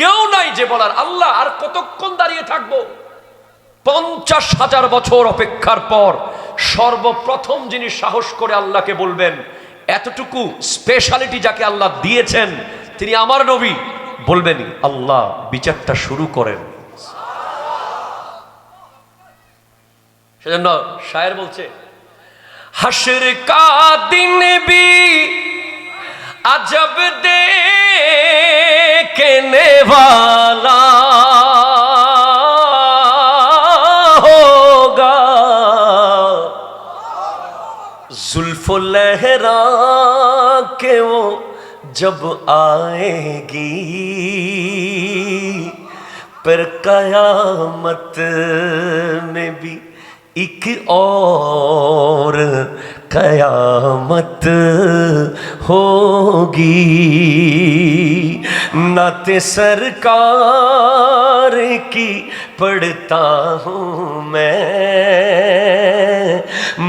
কেউ নাই যে বলার, আল্লাহ আর কতক্ষণ দাঁড়িয়ে থাকব? পঞ্চাশ হাজার বছর অপেক্ষার পর সর্বপ্রথম যিনি সাহস করে আল্লাহকে বলবেন, এতটুকু স্পেশালিটি যাকে আল্লাহ দিয়েছেন, তিনি আমার নবী, বলবেন, আল্লাহ বিচারটা শুরু করেন। সেজন্য শায়ের বলছে, হাসের কাদিন বি আজব দে देखने वाला होगा। जुल्फ लहरा के वो जब आएगी, पर कयामत में भी एक और कयामत होगी। नाते सरकार की पढ़ता हूँ मैं।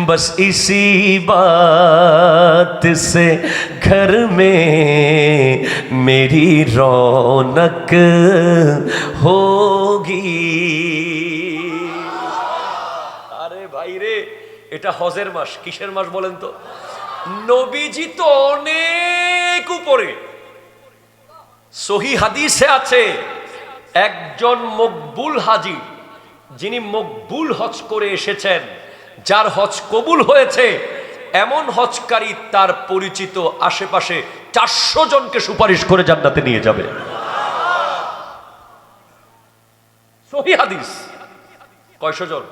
बस इसी बात से घर में मेरी रौनक होगी। अरे भाई रे এটা হজের মাস, কিসের মাস বলেন তো? নবীজি তো অনেক উপরে। সহি হাদিসে আছে, একজন মকবুল হাজি, যিনি মকবুল হজ করে এসেছেন, যার হজ কবুল হয়েছে, এমন হজকারী তার পরিচিত আশেপাশে চারশো জনকে সুপারিশ করে জান্নাতে নিয়ে যাবে। সহি হাদিস। কয়শো জন?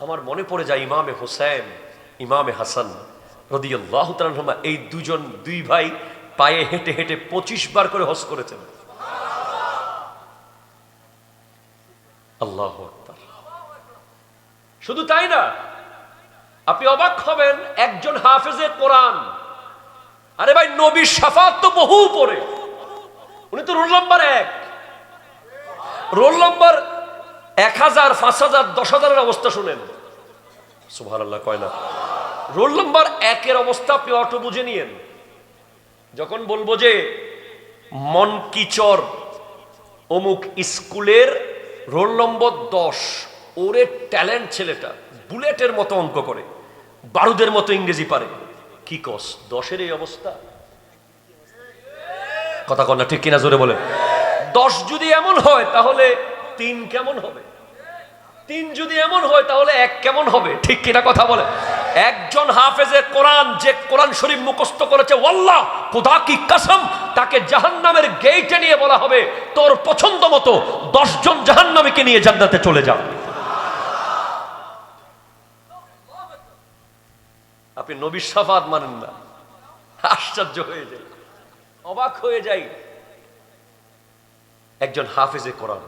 আমার মনে পড়ে যায় ইমামে হোসেন ইমামে হাসান রদিয়াল্লাহ তালহমা এই দুজন দুই ভাই পায়ে হেঁটে হেঁটে পঁচিশ বার করে হজ করেছেন। আল্লাহ শুধু তাই না, আপনি অবাক হবেন, একজন হাফেজে কোরআন। আরে ভাই, নবীর সাফাত তো বহু উপরে। উনি তো রোল নাম্বার এক। রোল নাম্বার এক হাজার, পাঁচ হাজার, দশ হাজারের অবস্থা শুনেন। সুভান আল্লাহ কয় না? রোল নাম্বার একের অবস্থা আপনি অটো বুঝে নিয়েন। যখন বলব যে মনকিচর অমুক স্কুলের রোল নম্বর দশ, ওরে ট্যালেন্ট ছেলেটা, বুলেটের মতো অঙ্ক করে, বারুদের মতো ইংরেজি পারে। কি কস, দশের এই অবস্থা? কথা কন্যা ঠিক কিনা জোরে বলে দশ যদি এমন হয়, তাহলে তিন কেমন হবে? তিন যদি এমন হয়, তাহলে এক কেমন হবে? ঠিক কিনা কথা বলে? একজন হাফেজে কোরআন, যে কোরআন শরীফ মুখস্থ করেছে, ওয়াল্লাহ, খোদা কি কাসম, তাকে জাহান্নামের গেইটে নিয়ে বলা হবে, তোর পছন্দ মতো দশজন জাহান্নামীকে নিয়ে জান্নাতে চলে যাও আপনি নবী সাফাত মানেন না। আশ্চর্য হয়ে যায়। অবাক হয়ে যাই একজন হাফেজে কোরআন।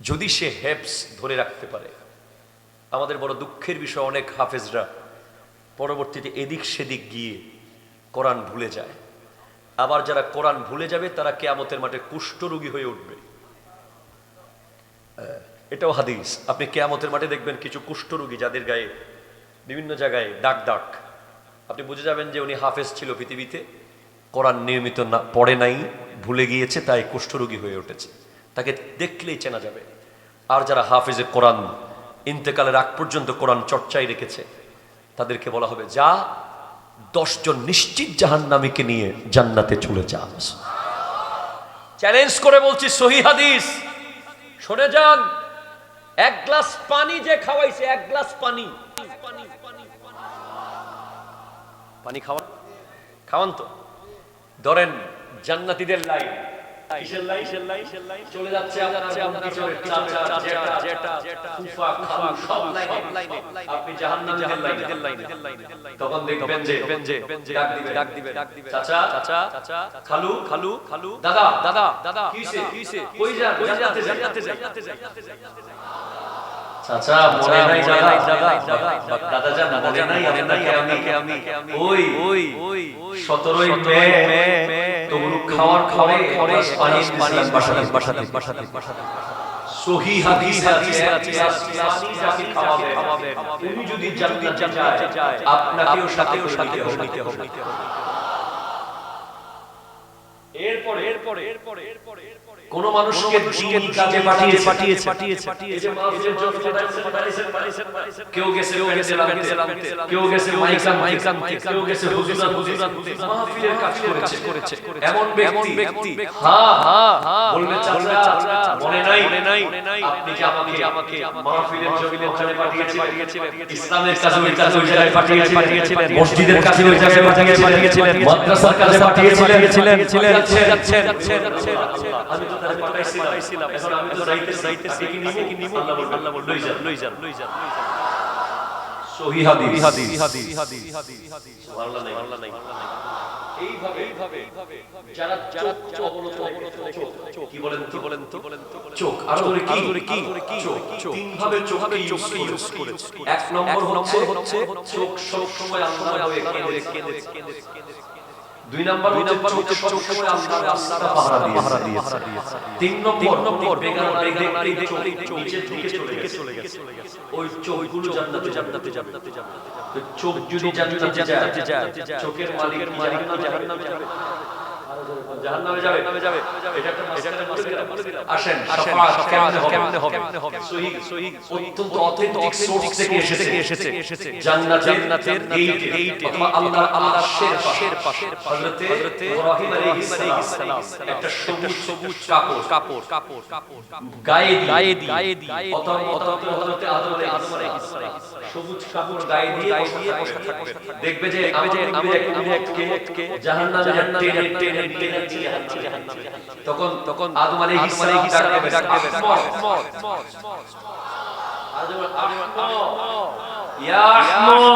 যদি সে হেপস ধরে রাখতে পারে, আমাদের বড় দুঃখের বিষয়, অনেক হাফেজরা পরবর্তীতে এদিক সেদিক গিয়ে কোরআন ভুলে যায়। আবার যারা কোরআন ভুলে যাবে, তারা কেয়ামতের মাঠে কুষ্ঠরোগী হয়ে উঠবে। এটাও হাদিস। আপনি কেয়ামতের মাঠে দেখবেন কিছু কুষ্ঠরোগী যাদের গায়ে বিভিন্ন জায়গায় ডাক ডাক আপনি বুঝে যাবেন যে উনি হাফেজ ছিল পৃথিবীতে, কোরআন নিয়মিত না, পড়ে নাই, ভুলে গিয়েছে, তাই কুষ্ঠরোগী হয়ে উঠেছে। তাকে দেখলেই চেনা যাবে। আর যারা হাফেজে কোরআন ইন্তেকালের আগ পর্যন্ত কোরআন চর্চায় রেখেছে, তাদেরকে বলা হবে, যা দশজন নিশ্চিত জাহান্নামীকে নিয়ে জান্নাতে চলে যা। চ্যালেঞ্জ করে বলছি, সহি হাদিস। শুনে যান, এক গ্লাস পানি যে খাওয়াইছে, এক গ্লাস পানি। পানি খাওয়ান? খাওয়ান তো। ধরেন, জান্নাতীদের লাইন। চলে যাচ্ছে খালু, আপনি তখন দেখবেন যে ডাক দিবে চাচা চাচা খালু খালু খালু। দাদা দাদা দাদা কিসে কিসে কই যা জান্নাতে জান্নাতে যাই। চাচা মনে নাই দাদা দাদা দাদা জান মনে নাই আপনাকে আমি ওই ওই ওই 17ই মে তবরুক খাওয়ার খাওয়ার পরে পানি পানি বাসাতে বাসাতে বাসাতে বাসাতে সহি হাদিস আছে আছে যাকে খাওয়াবে। উনি যদি জান্নাতে যায় আপনাকেও সাথে সাথে নিতে হবে। এরপরে কোন মানুষকে দিন কাজে পাঠিয়েছে পাঠিয়েছে। পাঠিয়েছে। এই যে মাহফিলের জন্য পাঠাইছেন, পাঠাইছেন, পাঠাইছেন। কেউ গেছে কেউ গেছে মাইক আনতে, কেউ গেছে হুজুর আনতে, মাহফিলের কাজ করেছে। এমন ব্যক্তি। হ্যাঁ হ্যাঁ বলবে চাচা মনে নাই। মনে নাই। আপনি যে আমাকে আমাকে মাহফিলের জন্য ওখানে পাঠিয়েছিলেন ইসলামের কাজে ওই কাজে ওই জায়গায় পাঠিয়েছিলেন। মসজিদের কাজে ওই জায়গায় পাঠিয়েছিলেন। মাদ্রাসার কাজে পাঠিয়েছিলেন। ছিলেন যাচ্ছেন আমি তো তারে পাঠাইছিলাম এখন আমি তো যাইতেছি যাইতেছি কি নিমু কি নিমু আল্লাহ বলল লই যান। লই যান। লই যান। সহি হাদিস। হাদিস। হাদিস। হাদিস। সুবহানাল্লাহ নাই আল্লাহ নাই এইভাবে। যারা যারা অবনত অবনত চোখ কি বলেন কি বলেন তো? চোখ আর ধরে কি? ধরে কি? চোখ তিন ভাবে চোখকে ইউজ করেছে? এক নম্বর হচ্ছে চোখ সব সময় আল্লাহর হয়ে কেঁদে কেঁদে দুই নম্বর দুই নম্বর হচ্ছে সবসময় আল্লাহর রাস্তা পাহারা দিয়েছে। তিন নম্বর নম্বর বেগান বেগান নারীদের চোখ নিচের দিকে চলে গেছে ওই চোখগুলো জান্নাতে জান্নাতে জান্নাতে জান্নাতে চোখ যদি জান্নাতে যায় চোখের মালিক মালিক জাহান্নামে যাবে। দেখবে যে দেখবে যে উম্মতকে জাহান্নামে টেনে টেনে তখন তখন আদম আলাইহিস সালাম ডাকতে দেবে ডাক দেবে আদম ইয়া ইয়া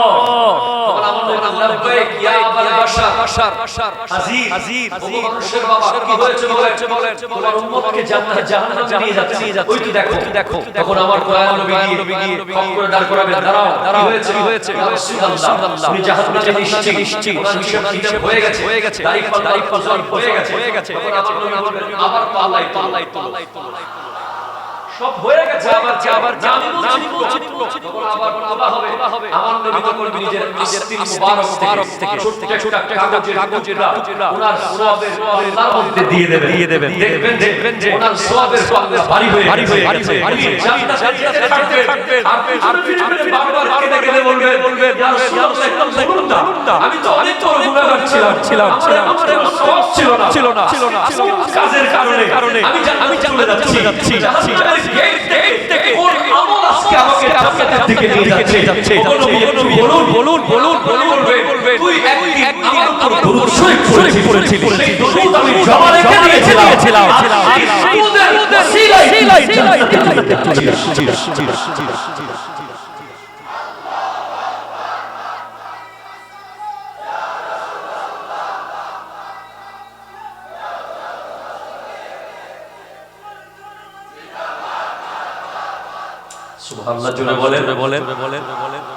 হয়ে গেছে হয়ে হয়ে হয়ে আবার পাল্লাই পাল্লাই তোলো সব হয়ে গেছে। আবার আবার জানি তখন আবার তোলা হবে আমার নবী তখন নিজের আস্তির মুবারক মুবারক থেকে ছোট ছোট কাগজের কাগজের ওনার সওয়াবের পাল্লার মধ্যে দিয়ে দেবে দিয়ে দেবে দেখবেন দেখবেন যে ওনার সওয়াবের পাল্লা ভারী হয়ে ভারী হয়ে ভারী হয়ে জান্নাতে যেতে থাকবেন। আর পিছনে বারবার কেঁদে কেঁদে বলবেন বলবেন ইয়া রাসূলুল্লাহ একদম বলুন না আমি তো অনেক বড় গুনাহগার ছিলাম ছিলাম ছিলাম। সওয়াব ছিল না। ছিল না। ছিল না। কাজের কারণে। কারণে। আমি আমি জান্নাতে চলে যাচ্ছি জান্নাতের গেট থেকে কোন আমল আজকে আমাকে জান্নাতের দিকে নিয়ে যাচ্ছে বলুন বলুন বলুন বলুন তুই একদিন আমার উপর দরুদ শরীফ পড়েছিলি সেই দরুদ আমি জমা রেখে দিয়েছিলাম। আর সেই দরুদের ওসিলায় জান্নাতে সুবহানাল্লাহ জোরে বলেন। বলেন।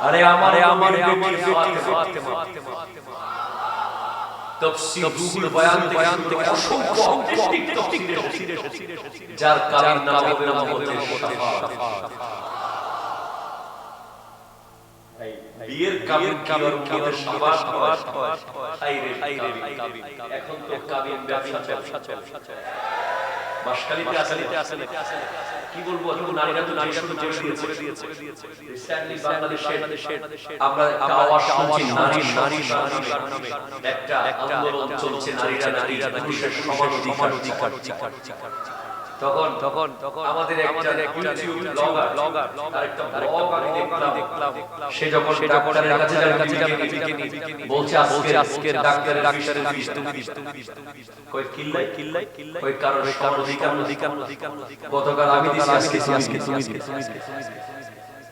আরে আমার আমার বেটি ফাতেমা। তাফসীর রুহুল বয়ান বয়ান থেকে অসংখ্য অথেন্টিক তাফসীর এসেছে যার কারণ নাম হবে মুহাম্মদের শাফাআত বিয়ের কাবিন কাবিন কাবিন সবার সবার হাইরে হাইরে কাবিন। এখন তো কাবিন ব্যবসা ব্যবসা চলছে বাসকালিতে আসলে আসলে কি বলব? এখন নারীরা তো নারীরা তো জেল দিয়েছে রিসেন্টলি বাংলাদেশের আমরা একটা আওয়াজ শুনছি নারী নারী নারী একটা আন্দোলন চলছে নারীরা নারীরা পুরুষের সমান অধিকার অধিকার। তখন তখন তখন আমাদের একটা ইউটিউব ব্লগার ব্লগার আরেকটা ব্লগ আমি দেখলাম সে যখন সে যখন ডাক্তারের কাছে যাবে কাছে যাবে বলছে আজকে আজকের ডাক্তারের ডাক্তারের ফিস তুমি কই কিল্লাই কিল্লাই কিল্লাই কই কারণ কারণ অধিকার অধিকার অধিকার গতকাল আমি দিছি আজকে আজকে তুমি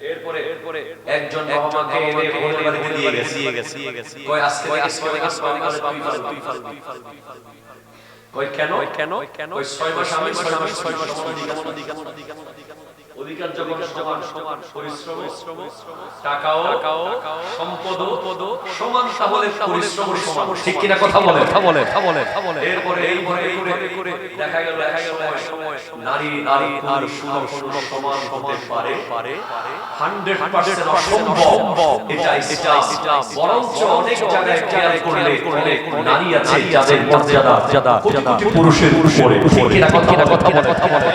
এরপরে এরপরে একজন বাবাকে এনে ভোরের বাড়িতে দিয়ে গেছে দিয়ে গেছে কই আজকে আজকে আজকে তুই ফাল তুই ফাল তুই ফাল কই কেন? কেন? কেন? ওই ছয় মাস আমি ছয় মাস ছয় মাস অধিকার যখন সমান সমান পরিশ্রম টাকাও টাকাও সম্পদ সমান তাহলে পরিশ্রম সমান। ঠিক কিনা কথা বলে কথা বলে কথা বলে এরপরে এইভাবে এইভাবে করে দেখা গেল দেখা গেল সময় নারী নারী আর পুরুষ কখনো সমান হতে পারে। পারে। 100% অসম্ভব। এটা ইসলাম। বরঞ্চ অনেক জায়গায় খেয়াল করলে করলে নারী আছে যাদের মর্যাদা কোটি পুরুষের উপরে। ঠিক কিনা কথা কথা বলে কথা বলে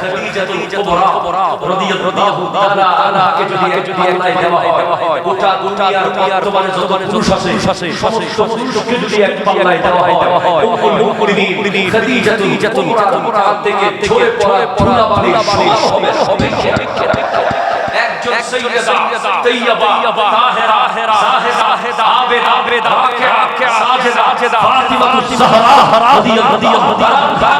খাদিজাতুল কুবরা রাদিয়াল্লাহু তাআলা আনহাকে যদি যদি পাল্লায় দেওয়া হয় গোটা দুনিয়ার বর্তমানে যত পুরুষ আছে সমস্ত পুরুষকে যদি এক পাল্লায় দেওয়া হয় উম্মুল মুমিনিন খাদিজাতুল কুবরা থেকে ঝরে পড়া ধুলাবালি সব হবে হবে একজন সাইয়্যিদা তাইয়্যিবা তাহেরা জাহিদা আবেদা রাকিয়া সাজিদা ফাতিমাতুজ জাহরা রাদিয়াল্লাহু তাআলা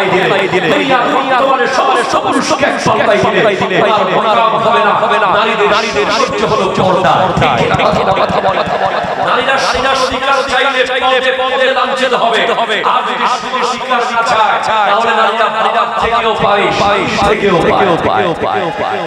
রাকিয়া দিলে। দুনিয়ার বর্তমানে সমস্ত পুরুষকে এক পাল্লাই দিলে। ওনার হবে না হবে না। নারীদের নারীদের সহ্য হলো পর্দা ঠিক কথা কথা বলা। নারীরা নারীরা শিকার চাইলে চাইলে পদে লাঞ্ছিত হবে। আর যদি শুধু শিকার না চায় তাহলে নারীরা নারীরা থেকেও পায় পায় থেকেও পায়।